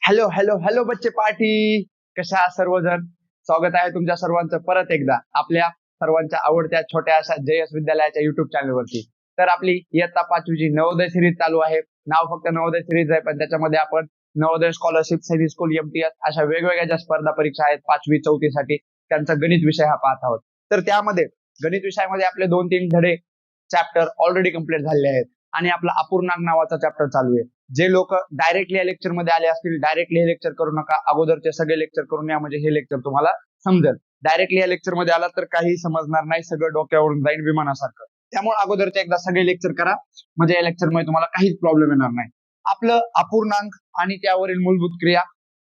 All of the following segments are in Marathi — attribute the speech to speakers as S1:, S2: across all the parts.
S1: हॅलो हॅलो हॅलो बच्चे पार्टी. कशा सर्वजण? स्वागत आहे तुमच्या सर्वांचं परत एकदा आपल्या सर्वांच्या आवडत्या छोट्या अशा जयस विद्यालयाच्या युट्यूब चॅनलवरती तर आपली इयत्ता पाचवीची नवोदय सिरीज चालू आहे. नाव फक्त नवोदय सिरीज आहे पण त्याच्यामध्ये आपण Navodaya scholarship Sainik school MTS अशा वेगवेगळ्या ज्या स्पर्धा परीक्षा आहेत पाचवी चौथीसाठी त्यांचा गणित विषय हा पाहत आहोत. तर त्यामध्ये गणित विषयामध्ये आपले दोन तीन धडे चॅप्टर ऑलरेडी कंप्लीट झालेले आहेत. आणि आपला अपूर्णांक नावाचा चॅप्टर चालू आहे. जे लोक डायरेक्टली या लेक्चरमध्ये आले असतील डायरेक्टली हे लेक्चर करू नका. अगोदरचे सगळे लेक्चर करून या म्हणजे हे लेक्चर तुम्हाला समजेल. डायरेक्टली या लेक्चरमध्ये आला तर काही समजणार नाही सगळं डोक्यावरून जाईल विमानासारखं. त्यामुळे अगोदरचे एकदा सगळे लेक्चर करा. म्हणजे या लेक्चरमध्ये तुम्हाला काहीच प्रॉब्लेम येणार नाही. आपलं अपूर्णांक आणि त्यावरील मूलभूत क्रिया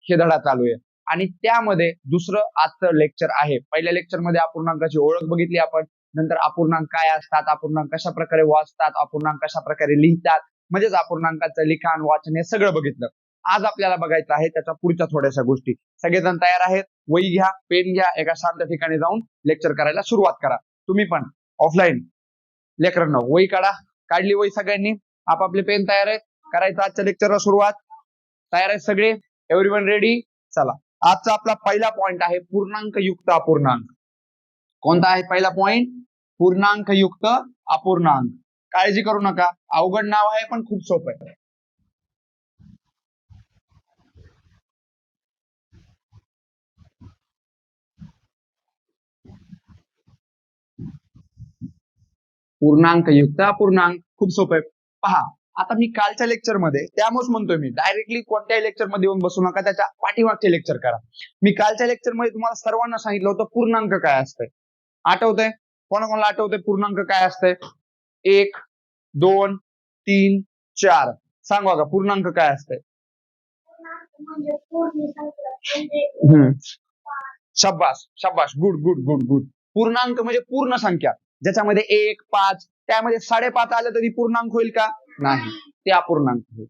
S1: हे धडा चालू आहे. आणि त्यामध्ये दुसरं आजचं लेक्चर आहे. पहिल्या लेक्चरमध्ये अपूर्णांकाची ओळख बघितली आपण. नंतर अपूर्णांक काय असतात अपूर्णांक कशा प्रकारे वाचतात अपूर्णांक कशा प्रकारे लिहितात म्हणजेच अपूर्णांकाचं लिखाण वाचन हे सगळं बघितलं. आज आपल्याला बघायचं आहे त्याच्या पुढच्या थोड्याशा गोष्टी. सगळेजण तयार आहेत? वही घ्या पेन घ्या एका शांत ठिकाणी जाऊन लेक्चर करायला सुरुवात करा. तुम्ही पण ऑफलाईन लेकरांना वही काढा. काढली वही सगळ्यांनी? आपापले पेन तयार आहेत? करायचं आजच्या लेक्चरला सुरुवात. तयार आहेत सगळे? एव्हरीवन रेडी चला. आजचा आपला पहिला पॉइंट आहे पूर्णांक युक्त अपूर्णांक. कोणता आहे पहिला पॉइंट पूर्णांक युक्त अपूर्णांक. काळजी करू नका. अवघड नाव आहे पण खूप सोपं आहे. पूर्णांक युक्त अपूर्णांक खूप सोपं आहे. पहा आता मी कालच्या लेक्चरमध्ये त्यामुळेच म्हणतोय मी डायरेक्टली कोणत्याही लेक्चरमध्ये येऊन बसू नका त्याच्या पाठीमागचे लेक्चर करा. मी कालच्या लेक्चरमध्ये तुम्हाला सर्वांना सांगितलं होतं पूर्णांक काय असतंय. आठवतंय? कोणाकोणाला आठवतंय पूर्णांक काय असतंय? एक दोन तीन चार. सांगा का पूर्णांक काय असतंय? शब्बास शब्बास गुड गुड गुड गुड पूर्णांक म्हणजे पूर्ण संख्या. ज्याच्यामध्ये एक पाच त्यामध्ये साडेपाच आलं तरी पूर्णांक होईल का? नाही. ते अपूर्णांक होईल.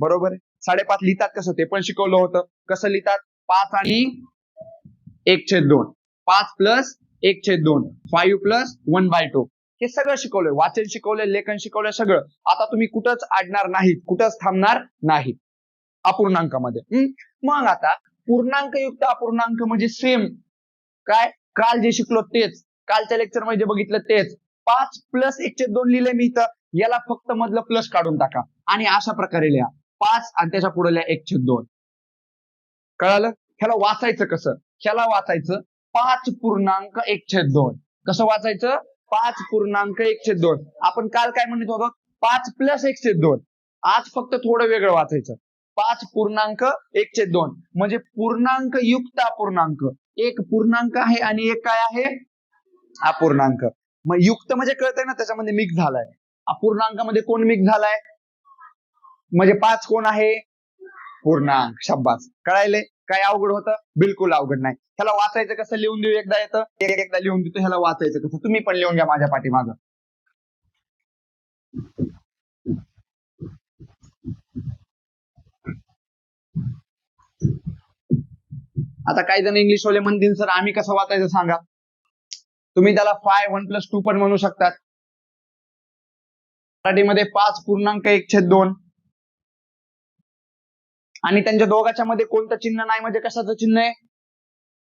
S1: बरोबर आहे? साडेपाच लिहितात कसं? ते पण शिकवलं होतं. कसं लिहितात? पाच आणि एक छेद दोन. पाच प्लस एक छेद दोन. Five plus one by two हे सगळं शिकवलंय. वाचन शिकवलंय लेखन शिकवलंय सगळं. आता तुम्ही कुठंच आडणार नाहीत. कुठंच थांबणार नाही अपूर्णांकामध्ये. मग आता पूर्णांकयुक्त अपूर्णांक म्हणजे सेम काय? काल जे शिकलो तेच. कालच्या लेक्चरमध्ये जे बघितलं तेच. पाच प्लस एकशे दोन लिहिले मी इथं. याला फक्त मधलं प्लस काढून टाका. आणि अशा प्रकारे लिहा. पाच आणि त्याच्या पुढे लिहा एकशे दोन. कळालं? ह्याला वाचायचं कसं? ह्याला वाचायचं पाच पूर्णांक एकशे दोन. कसं वाचायचं? पाच पूर्णांक एकशे दोन. आपण काल काय म्हणत होतो? पाच प्लस एकशे दोन. आज फक्त थोडं वेगळं वाचायचं. पाच पूर्णांक एकशे दोन. म्हणजे पूर्णांक युक्त अपूर्णांक. एक पूर्णांक आहे आणि एक काय आहे? अपूर्णांक. मग युक्त म्हणजे कळतंय ना? त्याच्यामध्ये मिक्स झालाय. अपूर्णांकामध्ये कोण मिक्स झालाय? म्हणजे पाच कोण आहे? पूर्णांक शब्बास कळायले काय अवघड होतं? बिलकुल अवघड नाही. ह्याला वाचायचं कसं? लिहून देऊ एकदा येतं? एक- एकदा लिहून देतो ह्याला वाचायचं कसं? तुम्ही पण लिहून घ्या माझ्या पाठीमागं. आता काही जण इंग्लिश वाले म्हणतील सर आम्ही कसं वाचायचं सांगा? तुम्ही त्याला फाय वन प्लस टू पण म्हणू शकतात. मराठीमध्ये पाच पूर्णांक एक छेद दोन. आणि त्यांच्या दोघांच्या मध्ये कोणतं चिन्ह नाही म्हणजे कशाचं चिन्ह आहे?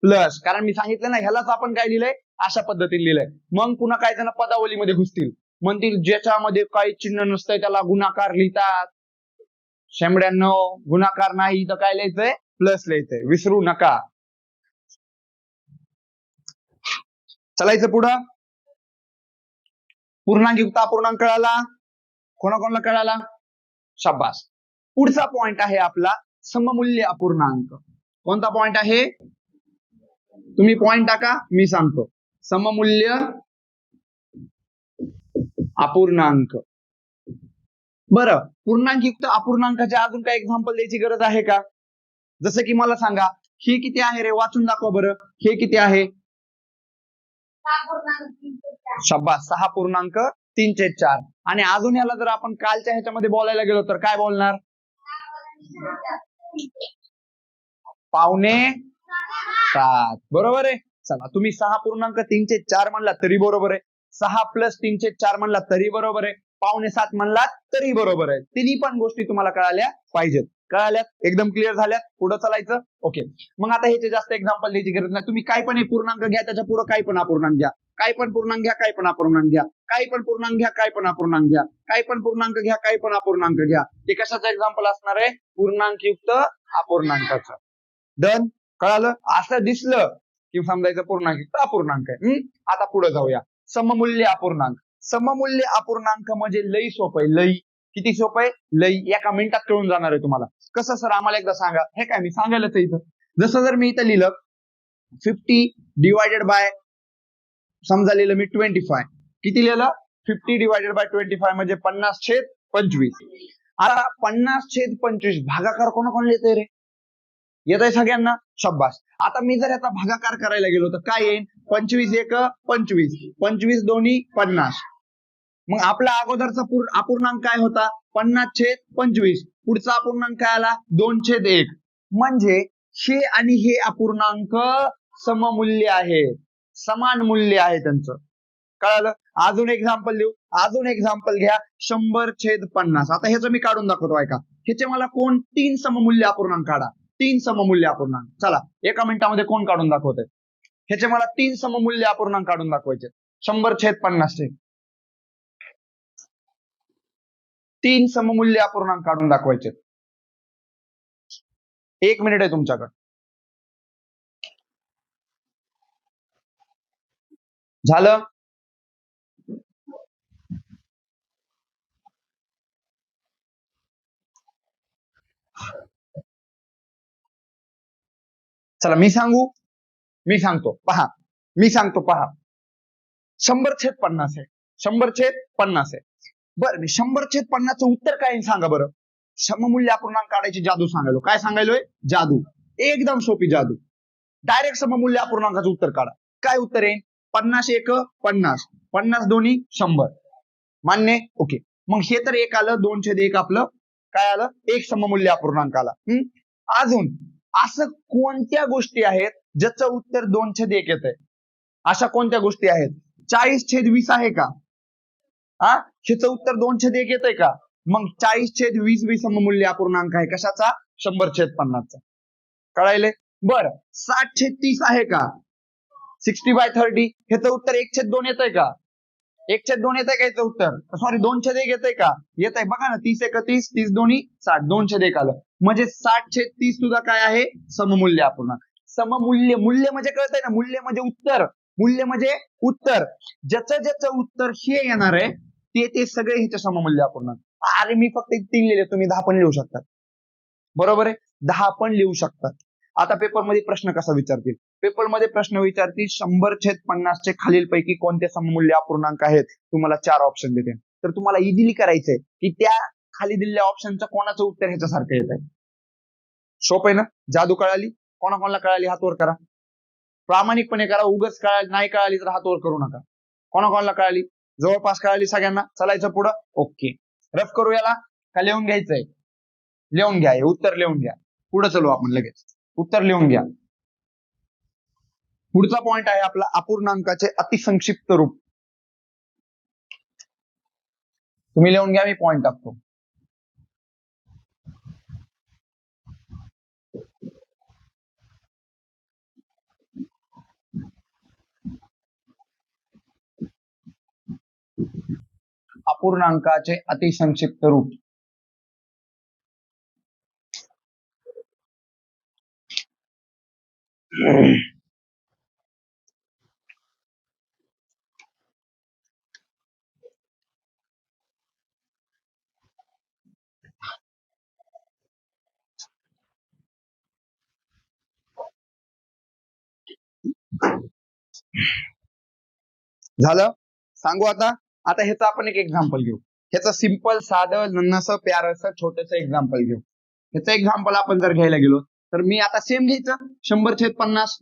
S1: प्लस कारण मी सांगितलं ना ह्यालाच आपण काय लिहिलंय? अशा पद्धतीने लिहिलंय. मग पुन्हा काही जण पदावलीमध्ये घुसतील. म्हणतील ज्याच्यामध्ये काही चिन्ह नसतंय त्याला गुणाकार लिहितात. शेंबड्याण्णव गुणाकार नाही तर काय लिहायचंय? प्लस लिहायचंय. विसरू नका. चलायचं पुढं. पूर्णांक युक्त अपूर्णांक कळाला? कोणाकोणाला कळाला? शाबास. पुढचा पॉइंट आहे आपला. सममूल्य अपूर्णांक. कोणता पॉइंट आहे? तुम्ही पॉइंट टाका मी सांगतो. सममूल्य अपूर्णांक. बरं पूर्णांक युक्त अपूर्णांकाचे अजून काही एक्झाम्पल द्यायची गरज आहे का? जसं की मला सांगा हे किती आहे रे? वाचून दाखवा बरं. हे किती आहे?
S2: सहा पूर्णांक तीन ते चार.
S1: शब्बास सहा पूर्णांक तीनशे चार. आणि अजून याला जर आपण कालच्या ह्याच्यामध्ये बोलायला गेलो तर काय बोलणार? पावणे सात. बरोबर आहे? चला तुम्ही सहा पूर्णांक तीनशे चार म्हणला तरी बरोबर आहे. सहा प्लस तीनशे चार म्हणला तरी बरोबर आहे. पावणे सात म्हणला तरी बरोबर आहे. तिन्ही पण गोष्टी तुम्हाला कळाल्या पाहिजेत. कळाल्यात एकदम क्लिअर झाल्यात पुढे चालायचं? ओके मग आता ह्याचे जास्त एक्झाम्पल द्यायची गरज नाही. तुम्ही काय पण हे पूर्णांक घ्या त्याच्या पुढे काय पण अपूर्णांक घ्या. काय पण पूर्णांक घ्या काय पण अपूर्णांक घ्या. काही पण पूर्णांक घ्या काय पण अपूर्णांक घ्या. काय पण पूर्णांक घ्या काय पण अपूर्णांक घ्या. ते कशाचं एक्झाम्पल असणार आहे? पूर्णांकयुक्त अपूर्णांकाचं. डन कळालं? असं दिसलं की समजायचं पूर्णांक अपूर्णांक आहे. आता पुढे जाऊया. सममूल्य अपूर्णांक. सममूल्य अपूर्णांक म्हणजे लई सोपं आहे. लई. किती सोपं आहे? लई. एका मिनिटात कळून जाणार आहे तुम्हाला. कसं सर? आम्हाला एकदा सांगा. हे काय मी सांगायलाच इथं. जसं जर मी इथं लिहिलं फिफ्टी डिवायडेड बाय समजा लिहिलं मी ट्वेंटी फाय किती लिहिलं? Fifty divided by twenty five म्हणजे पन्नास छेद पंचवीस. आता पन्नास छेद पंचवीस भागाकार कोणा कोणाला येतोय रे? येत आहे सगळ्यांना? शब्बास आता मी जर याचा भागाकार करायला गेलो तर काय येईल पंचवीस एक पंचवीस. पंचवीस दोन्ही पन्नास. मग आपला अगोदरचा अपूर्णांक काय होता? पन्नास छेद पंचवीस. पुढचा अपूर्णांक काय आला? दोन छेद एक. म्हणजे हे आणि हे अपूर्णांक सममूल्य आहे समान मूल्य आहे त्यांचं. कळालं? अजून एक्झाम्पल देऊ. अजून एक्झाम्पल घ्या. शंभर छेद पन्नास. आता ह्याचं मी काढून दाखवतो ऐका. ह्याचे मला कोण? तीन सममूल्य अपूर्णांक काढा. तीन सममूल्य अपूर्णांक. चला एका मिनिटामध्ये कोण काढून दाखवते ह्याचे मला तीन सममूल्य अपूर्णांक काढून दाखवायचे. शंभर छेद पन्नासचे तीन सममूल्य अपूर्णांक काढून दाखवायचे. एक मिनिट आहे तुमच्याकडे. झालं? चला मी सांगू? मी सांगतो. पहा. मी सांगतो पहा. शंभर छेद पन्नास आहे. शंभर छेद पन्नास आहे. बरं मी शंभर छेद पन्नासचं उत्तर काय सांगा बरं? सममूल्य अपूर्णांक काढायची जादू सांगायलो. काय सांगायलोय? जादू. एकदम सोपी जादू. डायरेक्ट सममूल्य अपूर्णांकाचं उत्तर काढा. काय उत्तर आहे? पन्नास एक पन्नास. पन्नास दोन्ही शंभर. मान्य? ओके. मग हे तर एक आलं दोन छेद एक आपलं. काय आलं? एक सममूल्य अपूर्णांक आला. हम्म? अजून असं कोणत्या गोष्टी आहेत ज्याचं उत्तर दोन छेद एक येत आहे अशा कोणत्या गोष्टी आहेत? चाळीस छेद वीस आहे का? हा हिचं उत्तर दोन छेद एक येत आहे का? मग चाळीस छेद वीस वीस सममूल्य अपूर्णांक आहे कशाचा? शंभर छेद पन्नासचा. कळायले बर. साठ छेद तीस आहे का? सिक्स्टी बाय थर्टी ह्याचं उत्तर एक छेद दोन येत आहे का? एक छेद दोन येत आहे का याचं उत्तर? सॉरी दोन छेद एक येत आहे का? येत आहे बघा ना तीस एक तीस तीस दोन्ही साठ. दोन छेद एक आलं. म्हणजे साठ छेद तीस सुद्धा काय आहे? सममूल्य अपूर्णांक सममूल्य. मूल्य म्हणजे कळत आहे ना? मूल्य म्हणजे उत्तर. मूल्य म्हणजे उत्तर. ज्याचं ज्याचं उत्तर हे येणार आहे ते ते सगळे ह्याचे सममूल्य अपूर्णांक अरे मी फक्त तीन लिहिले. तुम्ही दहा पण लिहू शकतात. बरोबर आहे? दहा पण लिहू शकतात. आता पेपरमध्ये प्रश्न कसा विचारतील? पेपरमध्ये प्रश्न विचारतील शंभर छेद पन्नासचे खालीलपैकी कोणते सममूल्य अपूर्णांक आहेत? तुम्हाला चार ऑप्शन देते. तर तुम्हाला इझिली करायचंय की त्या खाली दिलेल्या ऑप्शनचं कोणाचं उत्तर ह्याच्यासारखं येत आहे सोप आहे ना? जादू कळाली कोणाकोणाला कळाली हातवर करा. प्रामाणिकपणे करा उगच कळाली नाही कळाली तर हातवर करू नका. कोणाकोणाला कळाली? जवळपास कळाली सगळ्यांना. चालायचं पुढं. ओके. रफ करू याला. का लिहून घ्यायचंय? लिहून घ्या हे उत्तर लिहून घ्या. पुढे चलू आपण लगेच. उत्तर लिहून घ्या. पुढचा पॉइंट आहे आपला अपूर्णांकाचे अतिसंक्षिप्त रूप. तुम्ही लिहून घ्या मी पॉइंट टाकतो. अपूर्णांकाचे अतिसंक्षिप्त रूप. झालं? सांगू आता? आता ह्याचं आपण एक एक्झाम्पल घेऊ. ह्याचं सिंपल साधं नन्नासं प्यारसं छोटस एक्झाम्पल घेऊ. ह्याचं एक्झाम्पल आपण जर घ्यायला गेलो तर मी आता सेम घ्यायचं. शंभर छेद पन्नास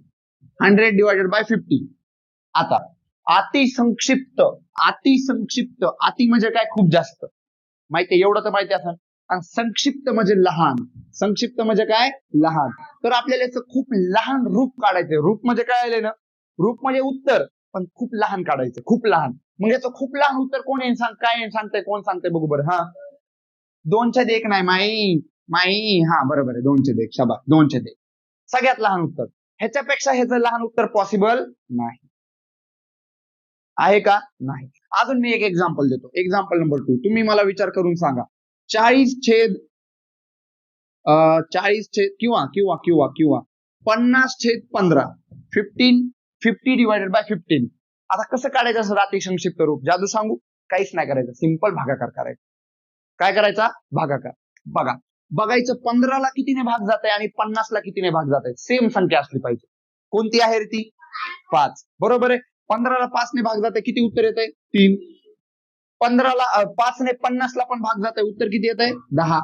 S1: हंड्रेड डिवायडेड बाय फिफ्टी आता अति संक्षिप्त अति संक्षिप्त अति म्हणजे काय? खूप जास्त. माहिती एवढं तर माहिती असेल. आणि संक्षिप्त म्हणजे लहान. संक्षिप्त म्हणजे काय? लहान. तर आपल्याला याचं खूप लहान रूप काढायचंय. रूप म्हणजे काय आले ना रूप म्हणजे उत्तर पण खूप लहान काढायचं खूप लहान. मग याचं खूप लहान उत्तर कोण सांग काय येईल सांगताय कोण सांगताय बघू बरं हा. दोनच्या देख एक नाही माई माई हा बरोबर आहे दोनशे देख शबा दोनशे देख सगळ्यात लहान उत्तर. ह्याच्यापेक्षा ह्याचं लहान उत्तर पॉसिबल नाही. आहे का? नाही. अजून मी एक एक्झाम्पल देतो. एक्झाम्पल नंबर टू तुम्ही मला विचार करून सांगा. चाळीस छेद अं, चाळीस छेद किंवा किंवा किंवा किंवा पन्नास छेद पंधरा. Fifteen fifty divided by fifteen आता कसं काढायचं असं राती संक्षिप्त रूप? जादू सांगू? काहीच नाही करायचं. सिंपल भागाकार करायचा. काय करायचा? भागाकार. बघा. बघायचं पंधराला कितीने भाग जात आहे आणि पन्नासला कितीने भाग जात आहे सेम संख्या असली पाहिजे. कोणती आहे रे ती? पाच. बरोबर आहे? पंधराला पाचने भाग जाते किती उत्तर येत आहे तीन. पंधराला पाच पाचने पन्नासला पण भाग जात आहे उत्तर किती येत आहे दहा.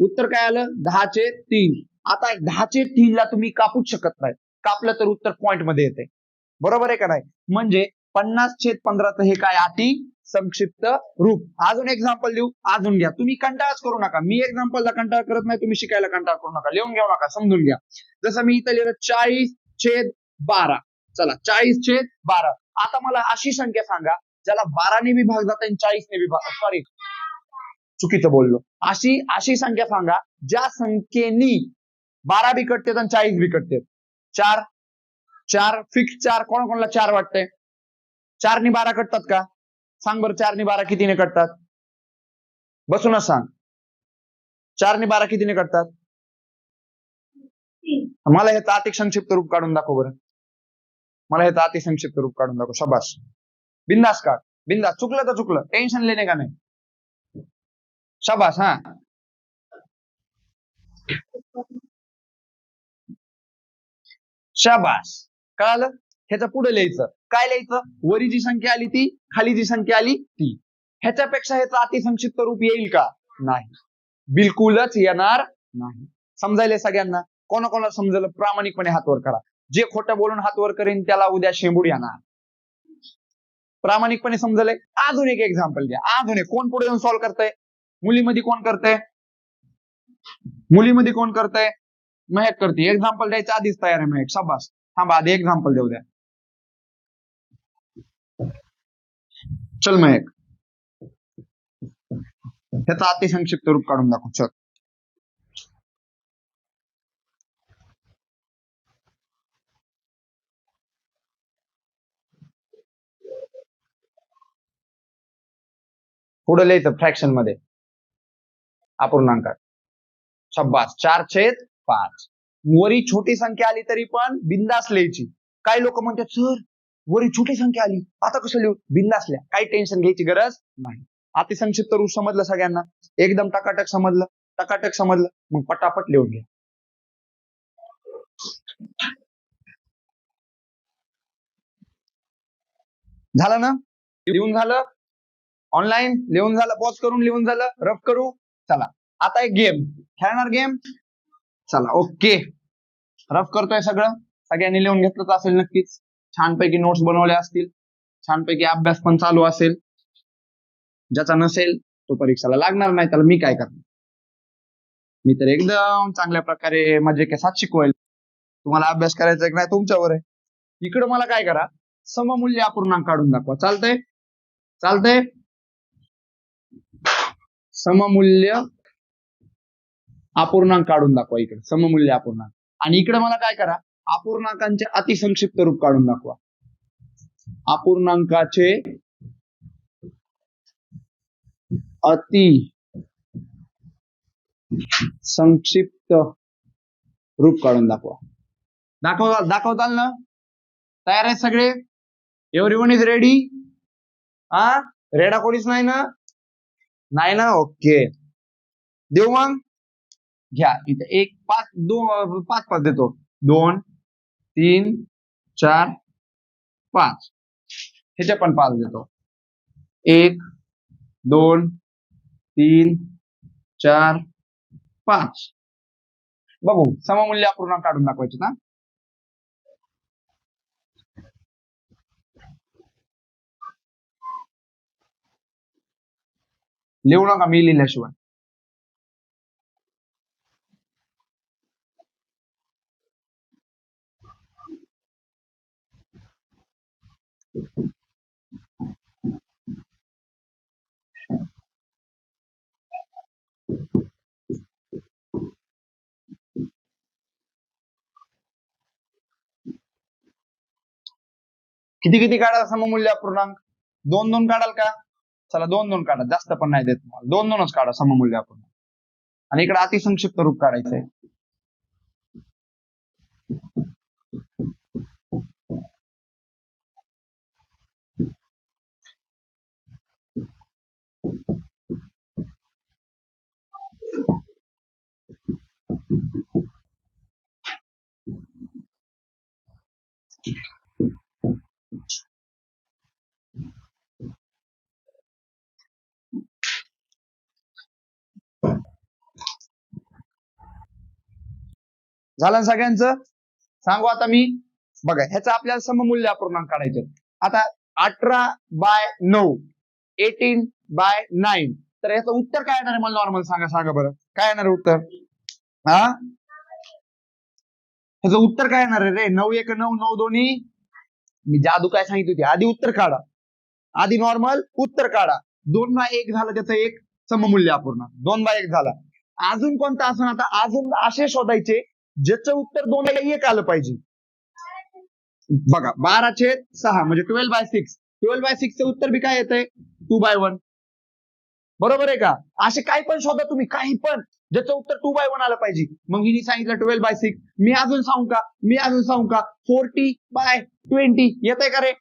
S1: उत्तर काय आलं? दहाचे तीन. आता दहाचे तीनला तुम्ही कापूच शकत नाही. कापलं तर उत्तर पॉइंटमध्ये येते बरोबर आहे का नाही? म्हणजे पन्नास छेद पंधराचं हे काय? अति संक्षिप्त रूप. अजून एक्झाम्पल देऊ? अजून घ्या. तुम्ही कंटाळच करू नका. मी एक्झाम्पलला कंटाळ करत नाही तुम्ही शिकायला कंटाळ करू नका. लिहून घेऊ नका समजून घ्या. जसं मी इथं लिहिलं चाळीस छेद बारा. चला चाळीस छेद बारा. आता मला अशी संख्या सांगा ज्याला बाराने विभाग जाता जात आणि चाळीसने विभाग सॉरी चुकीचं बोललो. अशी अशी संख्या सांगा ज्या संख्येनी बारा बिकटते आणि चाळीस बिकटते चार चार फिक्स चार कोणाकोणाला चार वाटतंय? चारनी बारा कटतात का? सांग बरं चारनी बारा कितीने कटतात? बसूनच सांग. चारनी बारा कितीने कटतात? मला हे अति संक्षिप्त रूप काढून दाखव बरं. मला हे अति संक्षिप्त रूप काढून दाखव. शबास. बिंदास काढ. बिंदास. चुकलं तर चुकलं. टेन्शन लेणे का नाही? शबास हा. शाबास. कळालं ह्याच्या पुढे लिहायचं. काय लिहायचं? वरी जी संख्या आली ती खाली जी संख्या आली ती. ह्याच्यापेक्षा ह्याचं अतिसंक्षिप्त रूप येईल का? नाही. बिलकुलच येणार नाही. समजायला सगळ्यांना? कोणाकोणाला समजलं? प्रामाणिकपणे हात वर करा. जे खोटं बोलून हात वर करेन त्याला उद्या शेंबूड येणार. प्रामाणिकपणे समजलंय? अजून एक एक्झाम्पल द्या. अजून एक. कोण पुढे येऊन सॉल्व्ह करतंय? मुलीमध्ये कोण करतंय? मुलीमध्ये कोण करतंय? महक करते. एक्झाम्पल द्यायचं आधीच तयार आहे महक शाबास. थांबा आधी एक्झाम्पल देऊ द्या. चल महक ह्याचा अतिसंक्षिप्त रूप काढून दाखव चल. पुढे लिहायचं फ्रॅक्शनमध्ये. अपूर्णांकात शब्बास चार छेद पाच. वरी छोटी संख्या आली तरी पण बिंदास लिहायची. काही लोक म्हणतात सर वरी छोटी संख्या आली. आता कसं लिहू? बिंदास लिहा काही टेन्शन घ्यायची गरज नाही. अतिसंक्षिप्त रूप समजलं सगळ्यांना? एकदम टकाटक समजलं. टकाटक समजलं. मग पटापट लिहून घ्या. झालं ना? लिहून झालं? ऑनलाईन लिहून झालं? पॉज करून लिहून झालं? रफ करू? चला. आता एक गेम खेळणार गेम चला. ओके रफ करतोय सगळं. सगळ्यांनी लिहून घेतलंच असेल नक्कीच. छानपैकी नोट्स बनवल्या असतील. छानपैकी अभ्यास पण चालू असेल. ज्याचा नसेल तो परीक्षेला लागणार नाही. त्याला मी काय करणार? मी तर एकदम चांगल्या प्रकारे मजे केसात शिकवेल. तुम्हाला अभ्यास करायचा की नाही तुमच्यावर आहे. इकडं मला काय करा? सममूल्य अपूर्णांक काढून दाखवा. चालतंय? चालतंय? सममूल्य अपूर्णांक काढून दाखवा इकडे. सममूल्य अपूर्णांक. आणि इकडे मला काय करा अपूर्णांकांचे अतिसंक्षिप्त रूप काढून दाखवा. अपूर्णांकाचे अति संक्षिप्त रूप काढून दाखवा. दाखव दाखवताल ना? तयार आहेत सगळे? एव्हरी वन इज रेडी हा? रेडा कोणीच नाही ना? नाही ना? ओके देऊ मग. घ्या. इथं एक पाच दोन पाच पाच देतो. दोन तीन चार पाच. ह्याचे पण पाच देतो. एक दोन तीन चार पाच. बघू. सममूल्य अपूर्णांक काढून दाखवायचे ना? लिहू नका मी लिहिल्याशिवाय. किती किती काढाल सममूल्य अपूर्णांक दोन दोन काढाल का? चला दोन दोन काढा जास्त पण नाही देत तुम्हाला. दोन दोनच काढा सममूल्य अपूर्णांक आणि इकडे अतिसंक्षिप्त रूप काढायचंय. झालं सगळ्यांचं? सांगू आता मी. बघा ह्याचं आपल्याला सममूल्य अपूर्णांक काढायचे आता अठरा बाय नऊ एटीन बाय नाईन. तर याचं उत्तर काय येणार आहे मला नॉर्मल सांगा सांगा बरं. काय येणार उत्तर? हा? ह्याचं उत्तर काय येणार आहे रे? नऊ एक नऊ नऊ दोन्ही. मी जादू काय सांगितली होती? आधी उत्तर काढा. आधी नॉर्मल उत्तर काढा. दोन बाय एक झालं त्याचं एक सममूल्य अपूर्ण. दोन बाय एक झाला. अजून कोणता असं आता अजून असे शोधायचे ज्याचं उत्तर दोन बाय एक आलं पाहिजे. बघा बारा छेद सहा म्हणजे twelve by six twelve by सिक्सचं उत्तर बी काय येतंय? टू बाय वन बरोबर आहे का? असे काही पण शोधा तुम्ही काही पण. ज्याचं उत्तर टू बाय वन आलं पाहिजे. मग हिने सांगितलं ट्वेल्व बाय सिक्स मी अजून सांगू का? मी अजून सांगू का? फोर्टी बाय ट्वेंटी येतंय का रे?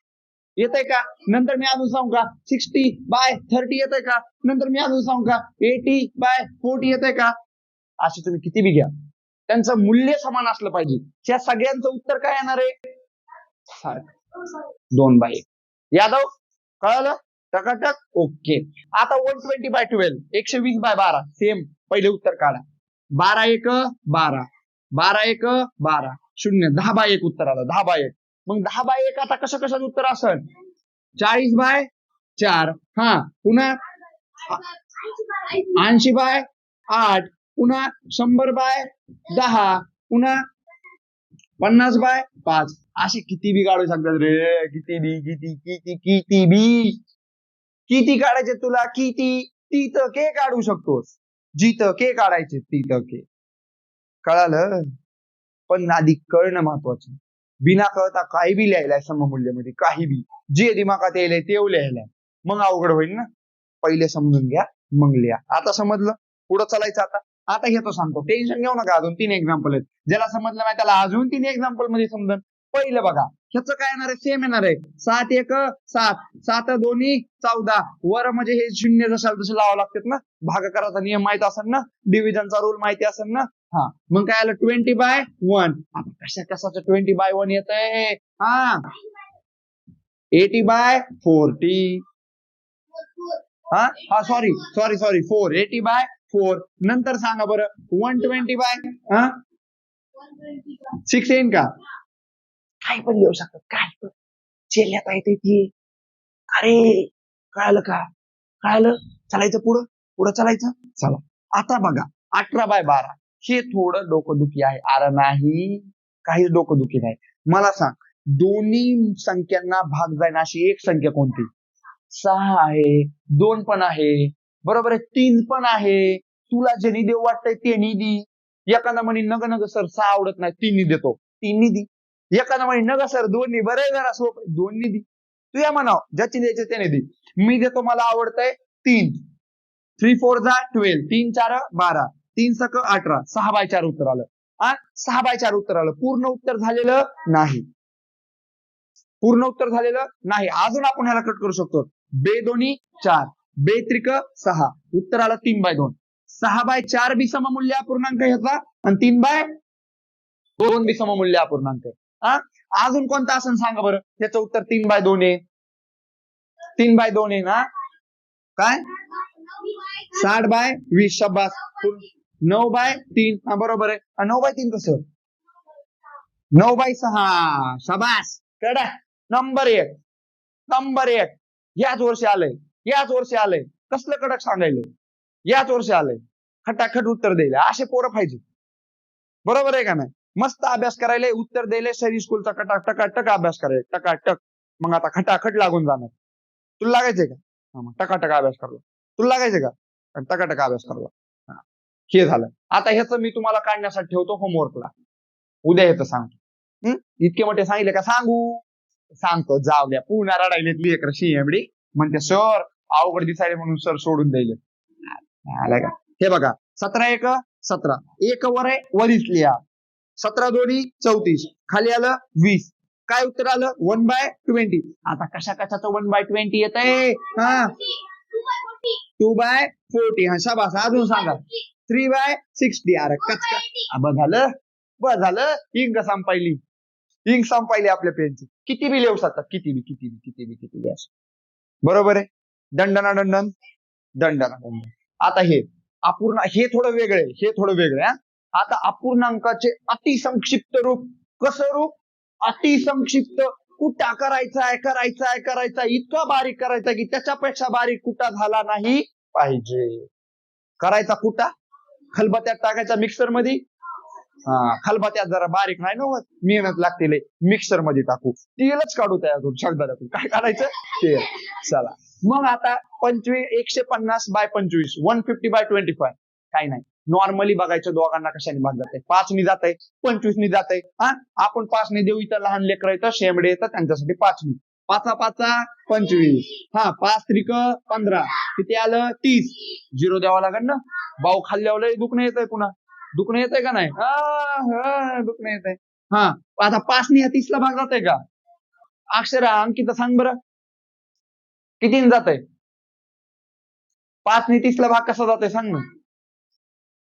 S1: येतंय का? नंतर मी अजून सांगू का? सिक्स्टी बाय थर्टी येतंय का? नंतर मी अजून सांगू का? एटी बाय फोर्टी येतंय का? असे तुम्ही किती बी घ्या. त्यांचं मूल्य समान असलं पाहिजे. त्या सगळ्यांचं उत्तर काय येणार आहे? दोन बाय यादव कळालं? टकाटक ओके. आता वन ट्वेंटी बाय ट्वेल्व एकशे वीस बाय बारा सेम पहिले उत्तर काढा. बारा एक बारा. बारा एक बारा. शून्य दहा बाय एक उत्तर आलं दहा बाय एक. मग दहा बाय एक आता कसं कशाचं उत्तर असेल? चाळीस बाय चार. हा पुन्हा ऐंशी बाय आठ. पुन्हा शंभर बाय दहा. पुन्हा पन्नास बाय पाच. असे किती बी काढू शकतात रे? किती बी किती किती किती बी? किती काढायचे तुला? किती? ती के काढू शकतोस. जित के काढायचे ती के. कळालं? पण आधी कळणं महत्वाचं. बिना कळता काही बी लिहायलाय सममूल्यमध्ये काही बी. जे दिमागात यायलाय ते लिहायलाय मग अवघड होईल ना? पहिले समजून घ्या मग लिहा. आता समजलं? पुढं चालायचं आता? आता घेतो सांगतो. टेन्शन घेऊ नका अजून. तीन एक्झाम्पल आहेत. ज्याला समजलं नाही त्याला अजून तीन एक्झाम्पलमध्ये समजन. पहिलं बघा. ह्याच काय येणार आहे? सेम येणार आहे. सात एक सात. सात दोन्ही चौदा. वर म्हणजे हे शून्य जशाल तसे लावावं लागतात ना? भागाकाराचा नियम माहीत असेल ना? डिव्हिजनचा रूल माहिती असेल ना? हा. मग काय आलं? ट्वेंटी बाय वन कशा कशाचं ट्वेंटी बाय वन येत आहे हा. एटी बाय फोर्टी हा? हा sorry sorry sorry four eighty by four नंतर सांगा बरं. वन ट्वेंटी बाय हा? सिक्स येईन का? काय पण लिहू शकतात काय पण. चेल्यात येते ती अरे कळालं का? कळालं? चालायचं पुढं? पुढं चालायचं? चला. आता बघा अठरा बाय बारा हे थोडं डोकंदुखी आहे. अरे नाही काहीच डोकंदुखी नाही. मला सांग दोन्ही संख्यांना भाग जाईन अशी एक संख्या कोणती? सहा आहे दोन पण आहे बरोबर आहे तीन पण आहे. तुला ज्यांनी देऊ वाटतंय त्यांनी दी एखादा म्हणे नग नग सर सहा आवडत नाही तिन्ही देतो. तिन्ही दी एखादा म्हणे नग सर दोन्ही बरं जरा सोप दोन्ही दी. तू या म्हणाव ज्याची द्यायचे त्याने दी. मी देतो मला आवडतंय तीन. थ्री फोर जा ट्वेल्व तीन चार बारा. तीन सक अठरा. सहा बाय चार उत्तर आलं. आणि सहा बाय चार उत्तर आलं. पूर्ण उत्तर झालेलं नाही. पूर्ण उत्तर झालेलं नाही. अजून आपण ह्याला कट करू शकतो. बे दोन्ही चार. बे त्रिक सहा. उत्तर आलं तीन बाय दोन. सहा बाय चार बी सममूल्य अपूर्णांक ह्याचा. आणि तीन बाय दोन बी सममूल्य अपूर्णांक हा? अजून कोणता असेल सांगा बरं? त्याचं उत्तर तीन बाय दोन आहे. तीन बाय दोन आहे ना? काय? साठ बाय वीस शब्बास. नऊ बाय तीन. हा बरोबर आहे. नऊ बाय तीन कसं? नऊ बाय सहा. शबास कडा नंबर एक. नंबर एक. याच वर्षी आलंय. याच वर्षी आलंय. कसलं कडक सांगायलं? याच वर्षी आलंय. खटाखट उत्तर द्यायला. असे पोरं पाहिजे बरोबर आहे का नाही? मस्त अभ्यास करायला उत्तर द्यायला शहरी स्कूलचा कटा टकाटक अभ्यास करायला. टकाटक. मग आता खटाखट लागून जाणार. तुला लागायचंय का? मग टकाटक अभ्यास करला तुला लागायचंय का? आणि टकाटक अभ्यास करला हे. झालं. आता ह्याचं मी तुम्हाला काढण्यासाठी ठेवतो होमवर्कला उद्या ह्याचं सांगतो. हम्म? इतके मोठे सांगितले का? सांगू. सांगतो. जाऊ द्या. पुन्हा रडायलेतली एक शिएमडी म्हणते सर अवघड दिसायले म्हणून सर सोडून द्यायले आलं का? हे बघा. सतरा एक सतरा. एक वर आहे वरीच लिहा सतरा दोन्ही चौतीस. खाली आलं वीस. काय उत्तर आलं? वन बाय ट्वेंटी आता कशा कशाचं वन बाय ट्वेंटी येत आहे हा. टू बाय फोर्टी हा शाबास. अजून सांगा. थ्री बाय सिक्स्टी अरे कच का झालं. ब झालं. इंक संपायली. इंक संपायली आपल्या पेनची किती बी लिहू शकतात. किती बी किती बी किती बी किती बी असं. बरोबर आहे? दंडना दंडन दंडना दंडन आता हे. अपूर्ण हे थोडं वेगळं आहे. हे थोडं वेगळं आहे आता अपूर्णांकाचे अतिसंक्षिप्त रूप. कसं रूप? अतिसंक्षिप्त. कुठा करायचा आहे करायचा आहे करायचा इतका बारीक करायचा की त्याच्यापेक्षा बारीक कुठा झाला नाही पाहिजे. करायचा कुठा? खलबत्यात टाकायचा मिक्सरमध्ये हा खलबत्यात जरा बारीक नाही ना मेहनत लागते लय. मिक्सरमध्ये टाकू. तेलच काढू त्यातून शब्दातून काय काढायचं? तेल. चला. मग आता पंचवीस एकशे पन्नास बाय पंचवीस. One fifty by twenty five काही नाही. नॉर्मली बघायचं दोघांना कशाने भाग जाते? पाचनी जाते पंचवीसनी आहे हा? आपण पाचने देऊ इथं लहान लेकर येतं शेमडे येतं त्यांच्यासाठी पाचनी पाचा पाचा पंचवीस. हा पाच त्रिक पंधरा. किती आलं? तीस. झिरो द्यावा लागेल ना? भाऊ खाल्ल्यावर दुखणं येतंय पुन्हा. दुखणं येतंय का नाही? हा हा दुखणं हा आता पाचनी हा तीसला भाग जातंय का? अक्षरा अंकिता सांग बरं. कितीने जातंय? पाचनी तीसला भाग कसा जातोय सांग ना.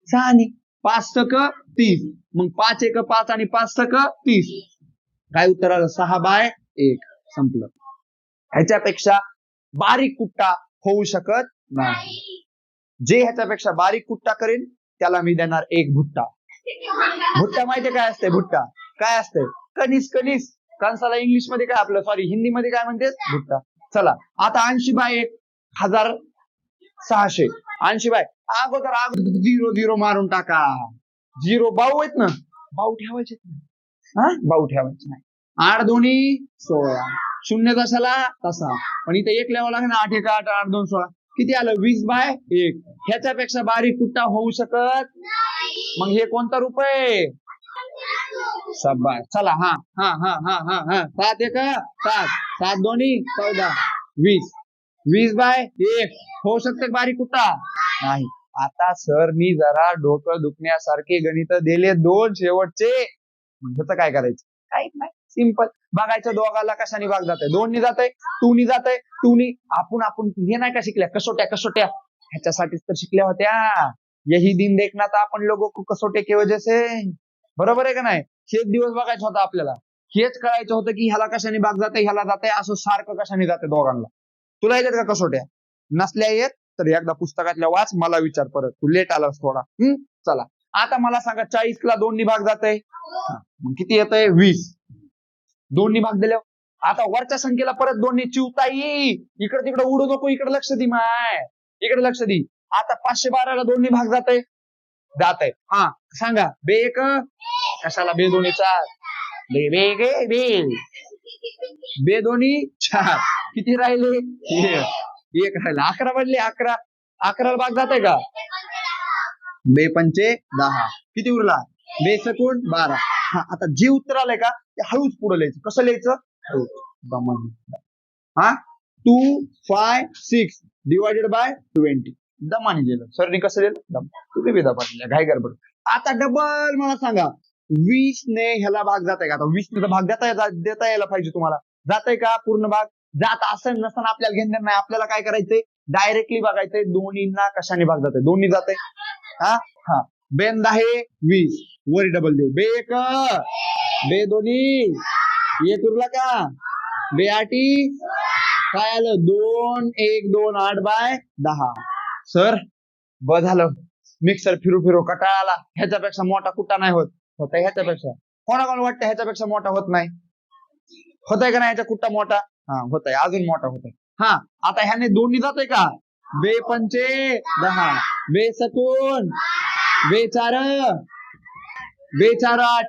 S1: सहानी पाच सक तीस. मग पाच एक पाच आणि पाच सक तीस. काय उत्तर आलं? सहा बाय एक. संपलं. ह्याच्यापेक्षा बारीक कुट्टा होऊ शकत नाही. जे ह्याच्यापेक्षा बारीक कुट्टा करेन त्याला मी देणार एक भुट्टा. भुट्टा माहितीये काय असते भुट्टा. काय असते कनिस कनिस कंसाला इंग्लिशमध्ये काय आपलं? सॉरी हिंदी मध्ये काय म्हणते भुट्टा. चला. आता ऐंशी बाय एक हजार सहाशे. ऐंशी बाय. अगोदर अगोदर झिरो झिरो मारून टाका. झिरो बाऊ आहेत ना. बाऊ ठेवायचे हा? बाऊ ठेवायचे नाही. आठ दोन्ही सोळा. शून्य कशाला तसा. पण इथे एक लिहावं लागेल ना आठ एक आठ आठ दोन सोळा. किती आलं? वीस बाय एक. ह्याच्यापेक्षा बारीक कुठा होऊ शकत मग हे कोणता रूप आहे? सब्बाय चला हा हा हा हा हा हा. सात एक सात. सात दोन्ही चौदा. वीस. वीस बाय एक. होऊ शकते बारीक कुठा? नाही. आता सर मी जरा डोकं दुखण्यासारखे गणित दिले दोन शेवटचे. म्हणजे काय करायचं? काहीच नाही. सिंपल बघायचं दोघाला कशाने भाग जाते दोन नी जाते टू नी जाते टूनी आपण आपण. हे नाही का शिकल्या? कसोट्या कसोट्या. ह्याच्यासाठीच तर शिकल्या होत्या. यही दिन देखना तर आपण लोक कसोटे के वजह बरोबर आहे का नाही? हेच दिवस बघायचं होता आपल्याला. हेच कळायचं होतं की ह्याला कशाने भाग जाते ह्याला जाते असं सारखं कशाने जाते दोघांना? तुला येतात का कसोट्या? नसल्या येत तर एकदा पुस्तकातल्या वाच मला विचार परत. तू लेट आलास थोडा. हम्म चला. आता मला सांगा चाळीस ला दोन भाग जाते मग किती येत आहे वीस. दोन्ही भाग दिल्यावर? आता वरच्या संख्येला परत दोन्ही चिवता येई इकडे तिकडे उडू नको इकडे लक्ष दे माय. इकडे लक्ष दे. आता पाचशे बाराला दोन्ही भाग जात आहे जात आहे हा. सांगा. बे एक. कशाला बे दोन्ही? चार. बे बे गे बे. बे दोन्ही? चार. किती राहिले? एक. एक राहिला. अकरा वाजले अकरा. अकराला भाग जाते का? बे पंचे दहा. किती उरला? बे सकून बारा. हा आता जे उत्तर आलंय का ते हळूच पुढे लिहायचं. कसं लिहायचं? हा? Two five six divided by twenty दमाने लिहिलं. सरनी कसं लिहिलं? दम तुम्ही बी दमा लिहिलं. घाई गडबड. आता डबल मला सांगा. वीस ने ह्याला भाग जात आहे का? आता वीस ने तर भाग देता देता यायला पाहिजे तुम्हाला. जात आहे का पूर्ण भाग? जात असं नसताना आपल्याला घेणार नाही. आपल्याला काय करायचंय? डायरेक्टली बघायचंय दोन्हींना कशाने भाग जाते दोन्ही जाते हा? हा. बेन दहा वीस वरी डबल देऊ. बे एक. बे दोन्ही. एक उरला का? बे आठी काय आलं? दोन एक दोन आठ बाय दहा. सर ब झालं. मिक्सर फिरू फिरू कटाळाला. ह्याच्यापेक्षा मोठा कुठा नाही होत. होत ह्याच्यापेक्षा कोणाकोण वाटतं ह्याच्यापेक्षा मोठा होत नाही? होतय का नाही ह्याच्या कुठा मोठा? हा होत आहे अजून मोठा होत आहे हा आता ह्याने दोन्ही जातोय का? बे पंचे दहा बे सकून बे चार बे चार आठ.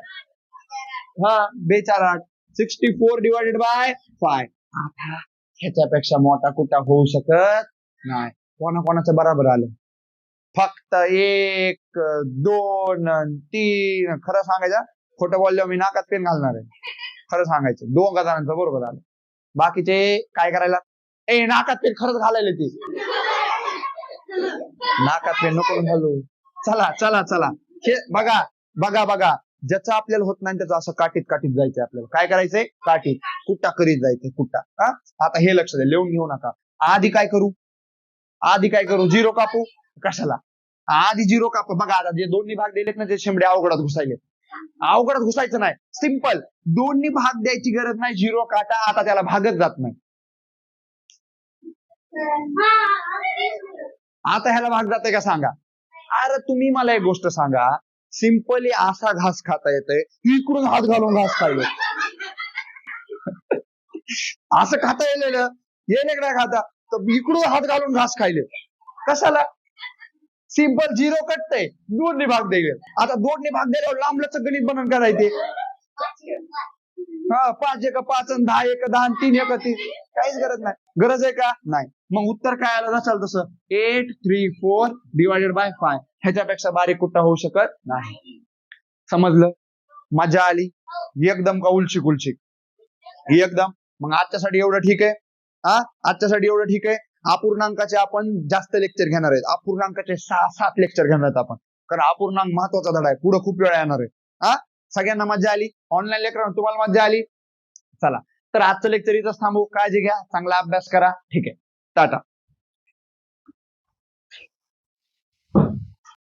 S1: हा बे चार आठ. Sixty four divided by five आता ह्याच्यापेक्षा मोठा कुठा होऊ शकत नाही. कोणा कोणाचं बरोबर आलं? फक्त एक. दोन तीन खरं सांगायचं खोटं बोलल्यावर मी नाकात पेन घालणार आहे. खरं सांगायचं दोन जणांचं बरोबर आलं बाकीचे काय करायला? ए नाकात पेन खरंच घालायला ते नाकात पेन नको घालू. चला चला चला. हे बघा बघा बघा. ज्याचं आपल्याला होत नाही त्याचं असं काठीत काठीत जायचंय आपल्याला. काय करायचंय? काठीत. कुट्टा करीत जायचंय? कुट्टा हा? आता हे लक्ष द्या. लिहून घेऊ नका. आधी काय करू? आधी काय करू? झिरो कापू? कशाला? आधी झिरो का बघा आता जे दोन्ही भाग दिलेत ना ते शेंबडे अवघडात घुसायले. अवघडात घुसायचं नाही. सिंपल दोन्ही भाग द्यायची गरज नाही झिरो काटा आता त्याला भागच जात नाही. आता ह्याला भाग जाते का सांगा? अरे तुम्ही मला एक गोष्ट सांगा. सिंपली असा घास खाता येतोय इकडून हात घालून घास खायलो. असं खाता येलेलं. येले नाही खाता. तर इकडून हात घालून घास खायले. कशाला? सिंपल झिरो कटतंय. दोन्ही भाग द्यायले आता दोन्ही भाग दिल्यावर लांबलच गणित बनवून करायचे. हा पाच एक पाच आणि दहा एक दहा तीन एक तीन. काहीच गरज नाही. गरज आहे का? नाही. मग उत्तर काय आलं नसाल तसं? Eight three four divided by five ह्याच्यापेक्षा बारीक कुठं होऊ शकत नाही. समजलं? मजा आली. एकदम का उलशिक उलशिक एकदम. मग आजच्यासाठी एवढं ठीक आहे? हा? आजच्यासाठी एवढं ठीक आहे? अपूर्णांकाचे आपण जास्त लेक्चर घेणार आहेत. अपूर्णांकाचे सहा सात लेक्चर घेणार आहेत आपण. कारण अपूर्णांक महत्त्वाचा धडा आहे. पुढे खूप वेळा येणार आहे. हा? सगळ्यांना मजा आली. ऑनलाईन लेक्चर तुम्हाला मजा आली. चला. तर आजचं लेक्चर इथंच थांबू काळजी घ्या. चांगला अभ्यास करा. ठीक आहे. टाटा.